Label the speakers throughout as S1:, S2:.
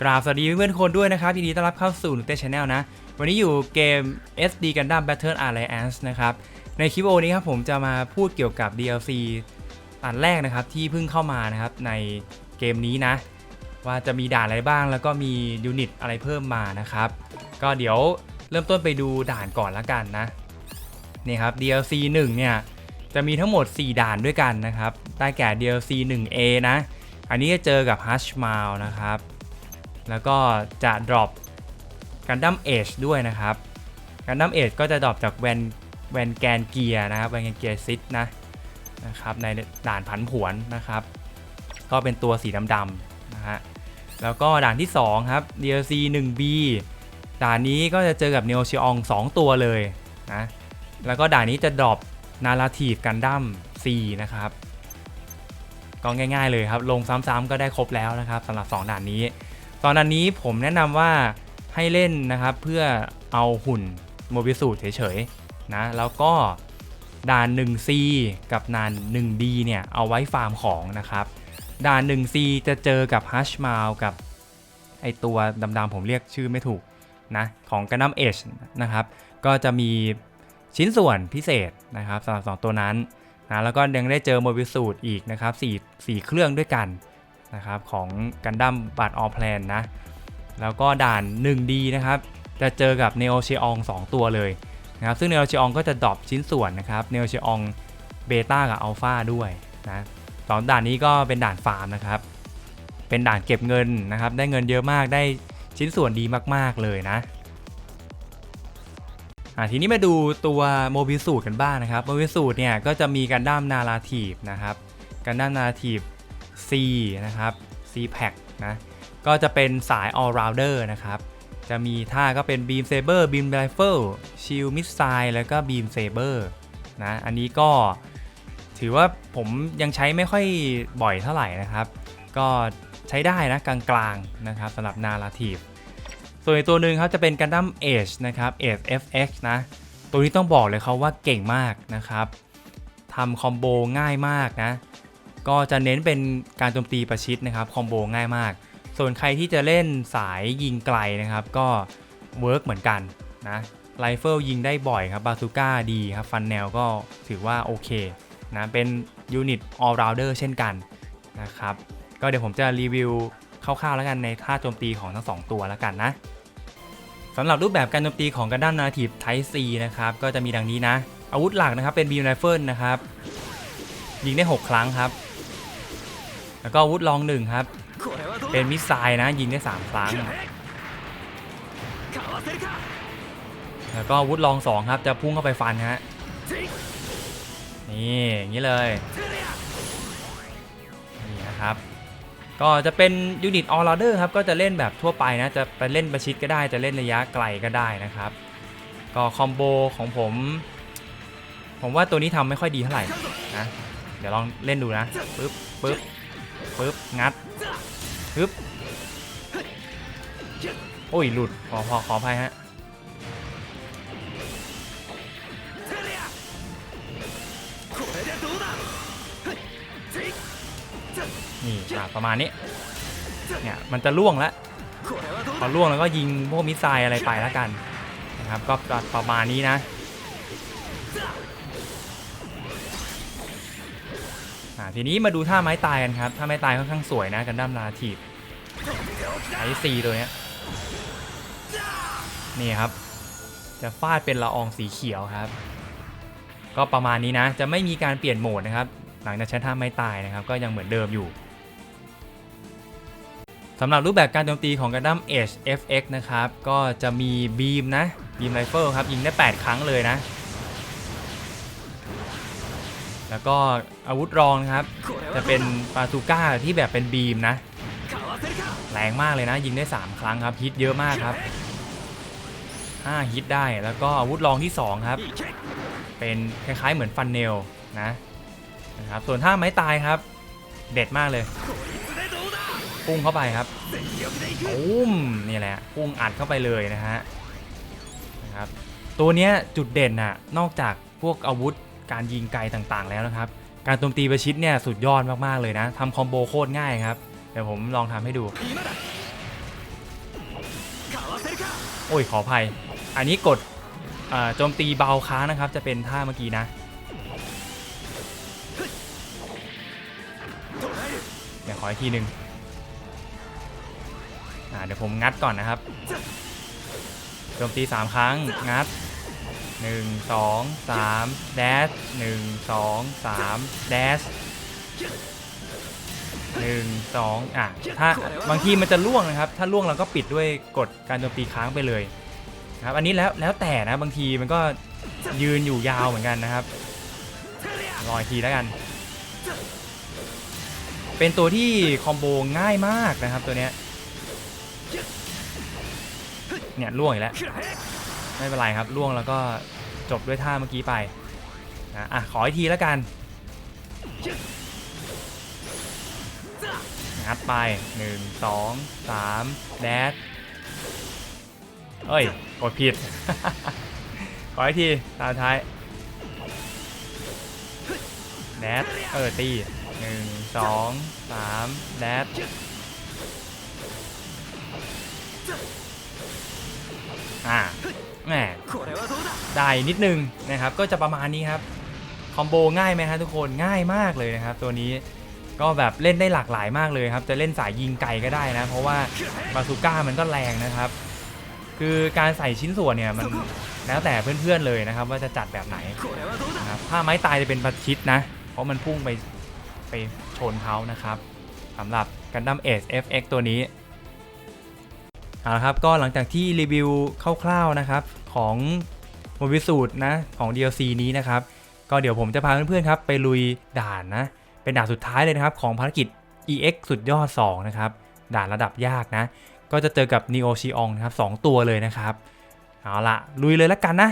S1: กราบสวัสดีเพื่อนๆคนด้วยนะครับยินดีต้อนรับเข้าสู่หนุเต้ชาแนลนะ วันนี้อยู่เกม SD Gundam Battle Alliance นะครับ ในคลิปโอนี้ครับผมจะมาพูดเกี่ยวกับ DLC อันแรกนะครับที่เพิ่งเข้ามานะครับในเกมนี้นะ ว่าจะมีด่านอะไรบ้างแล้วก็มียูนิตอะไรเพิ่มมานะครับ ก็เดี๋ยวเริ่มต้นไปดูด่านก่อนละกันนะนี่ครับ DLC 1 เนี่ยจะมีทั้งหมด 4 ด่านด้วยกันนะครับได้แก่ DLC 1A นะ อันนี้จะเจอกับ Hush m a l นะครับ แล้วก็จะ drop Gundam Age ด้วยนะครับ Gundam Age ก็จะ drop จากแวนแวนแกนเกียร์นะครับแวนแกนเกียร์ซิตนะนะครับในด่านผันผวนนะครับ ก็เป็นตัวสีดำๆนะฮะแล้วก็ด่านที่ 2 ครับ DLC 1B ด่านนี้ก็จะเจอกับ Neo c h i o n 2ตัวเลยนะแล้วก็ด่านนี้จะ drop Narrative Gundam C นะครับก็ง่ายๆเลยครับ ลงซ้ำๆก็ได้ครบแล้วนะครับสำหรับ 2 ด่านนี้ ตอนนั้นนี้ผมแนะนำว่าให้เล่นนะครับเพื่อเอาหุ่นโมบิสูตเฉยๆนะแล้วก็ด่าน 1C กับด่าน 1D เนี่ยเอาไว้ฟาร์มของนะครับด่าน 1C จะเจอกับ Hush m a l กับไอตัวดำๆผมเรียกชื่อไม่ถูกนะของ Gundam Age นะครับก็จะมีชิ้นส่วนพิเศษนะครับสำหรับสองตัวนั้นนะแล้วก็ยังได้เจอโมบิสูตอีกนะครับ4 4เครื่องด้วยกัน นะครับของ Gundam b a d All Plan นะ แล้วก็ด่าน 1D นะครับ จะเจอกับ Neo c h e o n 2ตัวเลยนะครับซึ่ง Neo c h e o n ก็จะดรอปชิ้นส่วนนะครับ Neo c h e o n เบต้ากับอัลฟาด้วยนะสองด่านนี้ก็เป็นด่านฟาร์มนะครับ เป็นด่านเก็บเงินนะครับ ได้เงินเยอะมากได้ชิ้นส่วนดีมาก ๆ เลยนะอะทีนี้มาดูตัวโมบิสูตกันบ้างนะครับโมบิสูตเนี่ยก็จะมีกันด้ามนาราทีฟนะครับกันด้ามนาราทีฟ C นะครับ C pack นะ ก็จะเป็นสาย all rounder นะครับ จะมีท่าก็เป็น beam saber beam rifle shield missile แล้วก็ beam saber นะ อันนี้ก็ถือว่าผมยังใช้ไม่ค่อยบ่อยเท่าไหร่นะครับ ก็ใช้ได้นะกลางๆนะครับสำหรับนาราทีฟส่วนอีกตัวหนึ่งครับจะเป็น Gundam Age นะครับ Age FX นะ ตัวนี้ต้องบอกเลยเขาว่าเก่งมากนะครับทำคอมโบง่ายมากนะ ก็จะเน้นเป็นการโจมตีประชิดนะครับคอมโบง่ายมาก ส่วนใครที่จะเล่นสายยิงไกลนะครับ ก็เวิร์กเหมือนกันนะไรเฟิลยิงได้บ่อยครับบาซูก้าดีครับฟันแนวก็ถือว่าโอเคนะเป็นยูนิต all rounder เช่นกันนะครับก็เดี๋ยวผมจะรีวิวคร่าวๆแล้วกันในท่าโจมตีของทั้งสองตัวแล้วกันนะสำหรับรูปแบบการโจมตีของ Gundam Narrative Type C นะครับก็จะมีดังนี้นะ อาวุธหลักนะครับเป็น Beam Rifle นะครับยิงได้ 6 ครั้งครับ แล้วก็วุธรองหนึ่งครับ เป็นมิสไซล์นะยิงได้3ครั้ง แล้วก็วุธรองสองครับจะพุ่งเข้าไปฟันฮะ นี่อย่างนี้เลย นี่นะครับ ก็จะเป็นยูนิตออร์เดอร์ครับ ก็จะเล่นแบบทั่วไปนะ จะไปเล่นประชิดก็ได้ จะเล่นระยะไกลก็ได้นะครับ ก็คอมโบของผม ผมว่าตัวนี้ทำไม่ค่อยดีเท่าไหร่นะ เดี๋ยวลองเล่นดูนะ ปึ๊บปึ๊บ ปึ๊บ งัดปึ๊บ โอ้ย หลุด ขอขอขออภัยฮะ นี่ประมาณนี้ เนี่ย มันจะล่วงแล้วพอล่วงแล้วก็ยิงพวกมิสไซล์อะไรไปแล้วกันนะครับ ก็ประมาณนี้นะ ทีนี้มาดูท่าไม้ตายกันครับท่าไม้ตายค่อนข้างสวยนะกันดั้มนาทีไอซีตัวเนี้ยนี่ครับ จะฟาดเป็นละอองสีเขียวครับ ก็ประมาณนี้นะ จะไม่มีการเปลี่ยนโหมดนะครับ หลังจากใช้ท่าไม้ตายนะครับ ก็ยังเหมือนเดิมอยู่สำหรับรูปแบบการโจมตีของ Gundam Age FX นะครับ ก็จะมีบีมนะบีมไรเฟิลครับ ยิงได้ 8 ครั้งเลยนะ แล้วก็อาวุธรองนะครับ จะเป็นปาตูก้าที่แบบเป็นบีมนะ แรงมากเลยนะ ยิงได้ 3 ครั้งครับฮิตเยอะมากครับ5ฮิตได้แล้วก็อาวุธรองที่ 2 ครับ เป็นคล้ายๆเหมือนฟันเนลนะนะครับส่วนท่าไม้ตายครับ เด็ดมากเลยพุ่งเข้าไปครับตุ้มนี่แหละพุ่งอัดเข้าไปเลยนะฮะนะครับตัวเนี้ยจุดเด่นน่ะนอกจากพวกอาวุธ การยิงไกลต่างๆแล้วนะครับ การโจมตีประชิดเนี่ยสุดยอดมากๆเลยนะทำคอมโบโคตรง่ายครับ เดี๋ยวผมลองทำให้ดู โอ้ยขออภัย อันนี้กดโจมตีเบาค้างนะครับ จะเป็นท่าเมื่อกี้นะเดี๋ยวขออีกทีหนึ่งเดี๋ยวผมงัดก่อนนะครับโจมตี 3 ครั้ง งัด 1 2 3แดช1 2 3แดช1 2อะถ้าบางทีมันจะล่วงนะครับ ถ้าล่วงเราก็ปิดด้วยกดการโจมตีค้างไปเลยนะครับอันนี้แล้วแล้วแต่นะบางทีมันก็ยืนอยู่ยาวเหมือนกันนะครับรออีกทีแล้วกัน เป็นตัวที่คอมโบง่ายมากนะครับตัวเนี้ยเนี่ยล่วงอีกแล้วไม่เป็นไรครับล่วงแล้วก็ จบด้วยท่าเมื่อกี้ไปนะอะขออีกทีแล้วกันงัดไป 1 2 3แดดเอ้ย กดผิด ขออีกทีตามท้ายแดดเออตีหนึ่งสองสามแดดอ่า แหมได้นิดนึงนะครับ ก็จะประมาณนี้ครับ คอมโบง่ายไหมครับทุกคนง่ายมากเลยนะครับ ตัวนี้ก็แบบเล่นได้หลากหลายมากเลยครับ จะเล่นสายยิงไก่ก็ได้นะ เพราะว่าบาซูก้ามันก็แรงนะครับ คือการใส่ชิ้นส่วนเนี่ยมันแล้วแต่เพื่อนๆเลยนะครับ ว่าจะจัดแบบไหนนะครับถ้าไม้ตายจะเป็นประชิดนะ เพราะมันพุ่งไปไปชนเขานะครับสำหรับกันดั้มเอสเอฟเอ็กตัวนี้ เอาละครับก็หลังจากที่รีวิวคร่าวๆนะครับของโมบิสูตรนะของ DLC นี้นะครับ ก็เดี๋ยวผมจะพาเพื่อนๆครับไปลุยด่านนะ เป็นด่านสุดท้ายเลยนะครับของภารกิจ EX สุดยอด 2 นะครับ ด่านระดับยากนะ ก็จะเจอกับ Neo c h i o n นะครับสองตัวเลยนะครับ เอาละลุยเลยแล้วกันนะ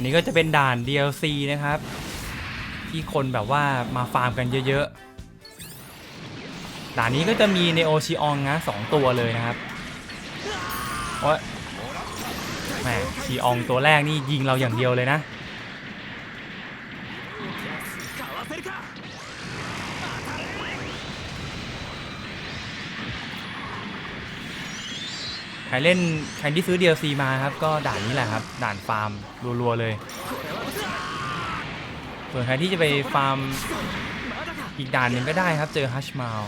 S1: อันนี้ก็จะเป็นด่าน DLC นะครับ ที่คนแบบว่ามาฟาร์มกันเยอะๆ ด่านนี้ก็จะมีเนโอชิอองนะสองตัวเลยนะครับโอ้ยแหมชิอองตัวแรกนี่ยิงเราอย่างเดียวเลยนะ ใครเล่นใครที่ซื้อ DLC มาครับ ก็ด่านนี้แหละครับ ด่านฟาร์มรัวๆเลย ส่วนใครที่จะไปฟาร์มอีกด่านหนึ่งก็ได้ครับ เจอฮัชมาล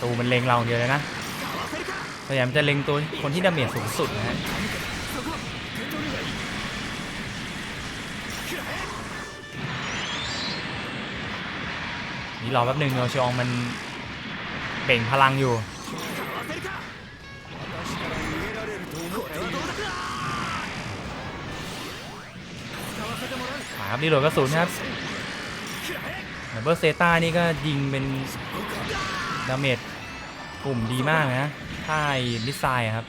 S1: ตูมันเล็งเราเดียวเลยนะพยายามจะเล็งตัวคนที่ดาเมจสูงสุดนะฮะ รอแป๊บหนึ่งโนชองมันเบ่งพลังอยู่ขาครับรีโหลดกระสุนครับเบอร์เซต้านี่ก็ยิงเป็นดาเมจกลุ่มดีมากนะท่ายมิสไซล์ครับ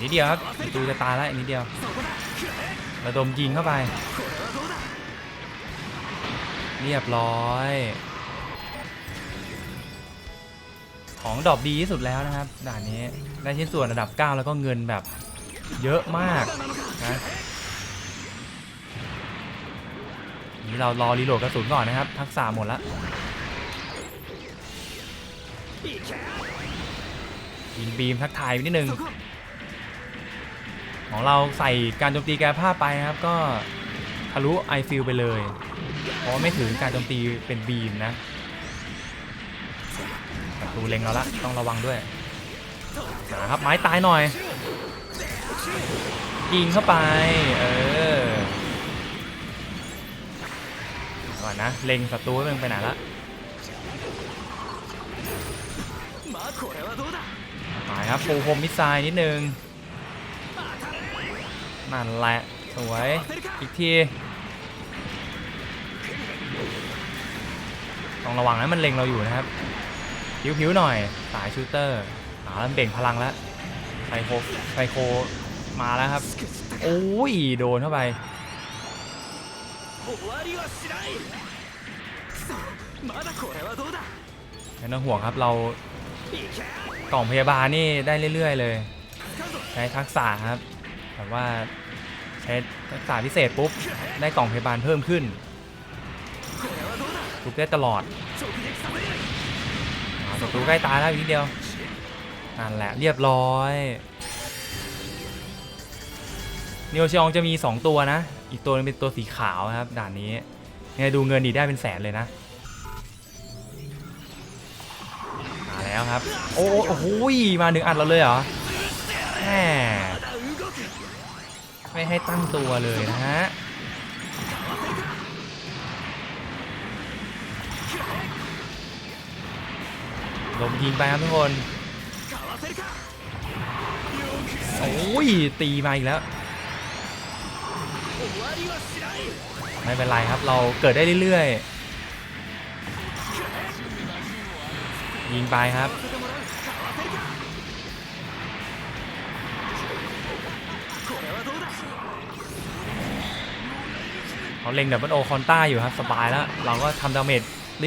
S1: นิดเดียวครับดูจะตายแล้วนิดเดียวระดมยิงเข้าไป เรียบร้อย ของดอกดีที่สุดแล้วนะครับ ด่านนี้ได้ชิ้นส่วนระดับ 9 แล้วก็เงินแบบเยอะมากนะนี่เรารอรีโหลดกระสุนก่อนนะครับ ทักษะหมดแล้วยิงบีมทักทายนิดนึง ของเราใส่การโจมตีแก้ผ้าไปครับ ก็ทะลุไอฟิลไปเลย เพราะไม่ถึงการโจมตีเป็นบีมนะศัตรูเล็งเราละต้องระวังด้วยนะครับไม้ตายหน่อยยิงเข้าไป เออก่อนนะ เล็งศัตรูมันไปไหนละตายครับปูพรมมิสไซล์นิดนึง นั่นแหละสวย อีกที ต้องระวังนะมันเล็งเราอยู่นะครับ ผิวๆหน่อย สายชูเตอร์อาลัวเบ่งพลังแล้วไซโคไซโคมาแล้วครับ โอ้ย โดนเข้าไปไม่ต้องห่วงครับเรากล่องพยาบาลนี่ได้เรื่อย ๆ เลย ใช้ทักษะครับ แต่ว่า ใช้รักษาพิเศษปุ๊บ ได้กล่องพยาบาลเพิ่มขึ้นทุบได้ตลอดศัตรูใกล้ตายแล้วอีกเดียวนั่นแหละเรียบร้อยนิวชองจะมี 2 ตัวนะ อีกตัวนึงเป็นตัวสีขาวครับด่านนี้เนี่ยดูเงินดีได้เป็นแสนเลยนะมาแล้วครับ โอ้โหมาหนึ่งอัดเราเลยเหรอแห ไม่ให้ตั้งตัวเลยนะฮะลมยิงไปครับทุกคน โอ้ย ตีมาอีกแล้ว ไม่เป็นไรครับเราเกิดได้เรื่อยๆ ยิงไปครับ เขาเล็งดับเบิลโอคอนต้าอยู่ครับสบายแล้ว เราก็ทำดาเมจ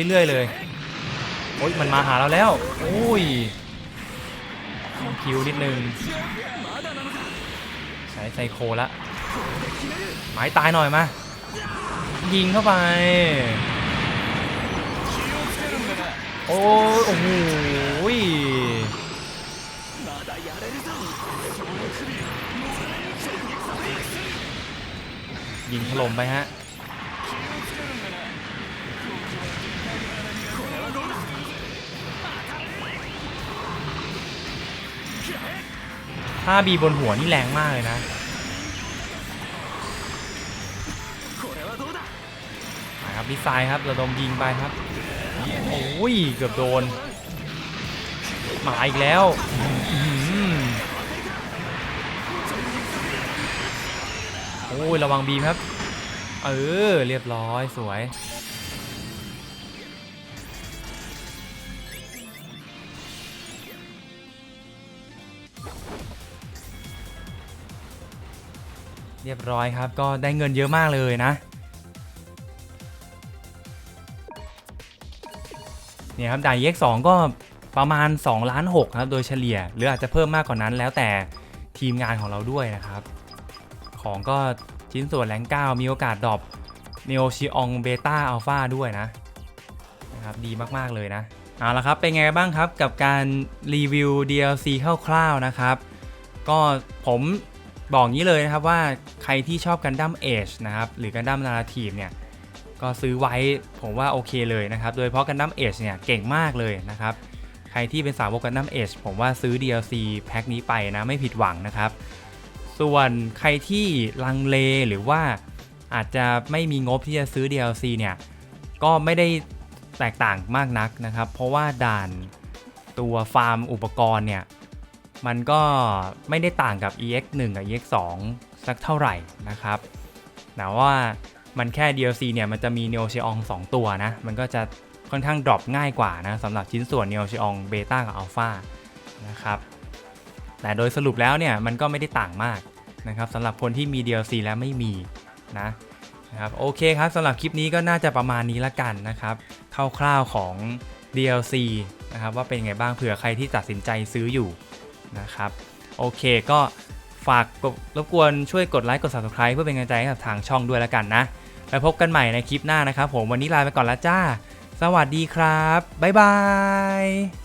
S1: เรื่อยๆเลย โอ้ยมันมาหาเราแล้วโอ้ยคิวนิดนึงใช้ไซโคละ
S2: หมา
S1: ยตายหน่อยมา ยิงเข้าไป โอ้โอ้โหยิงถล่มไปฮะ ถ้าบีบนหัวนี่แรงมากเลยนะครับดีซายครับระดมยิงไปครับโอ้ยเกือบโดนหมาอีกแล้วโอ้ยระวังบีมครับ เออ เรียบร้อยสวย เรียบร้อยครับ ก็ได้เงินเยอะมากเลยนะ เนี่ยครับด่าน EX2 ก็ประมาณ2ล้าน6ครับ โดยเฉลี่ย หรืออาจจะเพิ่มมากกว่านั้นแล้วแต่ทีมงานของเราด้วยนะครับ ของก็ชิ้นส่วนแรงก้ามีโอกาสดรอป Neo c h i o n Beta Alpha ด้วยนะนะครับ ดีมาก ๆ เลยนะ เอาละครับ เป็นไงบ้างครับกับการรีวิว DLC คร่าวๆนะครับ ก็ผม บอกงี้เลยนะครับว่าใครที่ชอบกันดั้มเอชนะครับหรือกันดั้มนาราทีฟเนี่ยก็ซื้อไว้ผมว่าโอเคเลยนะครับ โดยเฉพาะกันดั้มเอชเนี่ยเก่งมากเลยนะครับ ใครที่เป็นสาวกกันดั้มเอชผมว่าซื้อ DLC แพ็คนี้ไปนะไม่ผิดหวังนะครับ ส่วนใครที่ลังเลหรือว่าอาจจะไม่มีงบที่จะซื้อ DLC เนี่ยก็ไม่ได้แตกต่างมากนักนะครับ เพราะว่าด่านตัวฟาร์มอุปกรณ์เนี่ย มันก็ไม่ได้ต่างกับ EX1 กับ EX2 สักเท่าไหร่นะครับแต่ว่ามันแค่ DLC เนี่ยมันจะมี Neo c h e o n 2 ตัวนะ มันก็จะค่อนข้างดรอปง่ายกว่านะสำหรับชิ้นส่วน Neo c h e o n Beta กับ Alpha นะครับ แต่โดยสรุปแล้วเนี่ยมันก็ไม่ได้ต่างมากนะครับสำหรับคนที่มี DLC แล้วไม่มีนะนะครับโอเคครับสำหรับคลิปนี้ก็น่าจะประมาณนี้ละกันนะครับคร่าวๆของ DLC นะครับว่าเป็นไงบ้างเผื่อใครที่ตัดสินใจซื้ออยู่ นะครับ โอเคก็ฝากกดรบกวนช่วยกดไลค์กด Subscribe เพื่อเป็นกำลังใจให้กับทางช่องด้วยละกันนะไปพบกันใหม่ในคลิปหน้านะครับผมวันนี้ลาไปก่อนละจ้า สวัสดีครับ บ๊ายบาย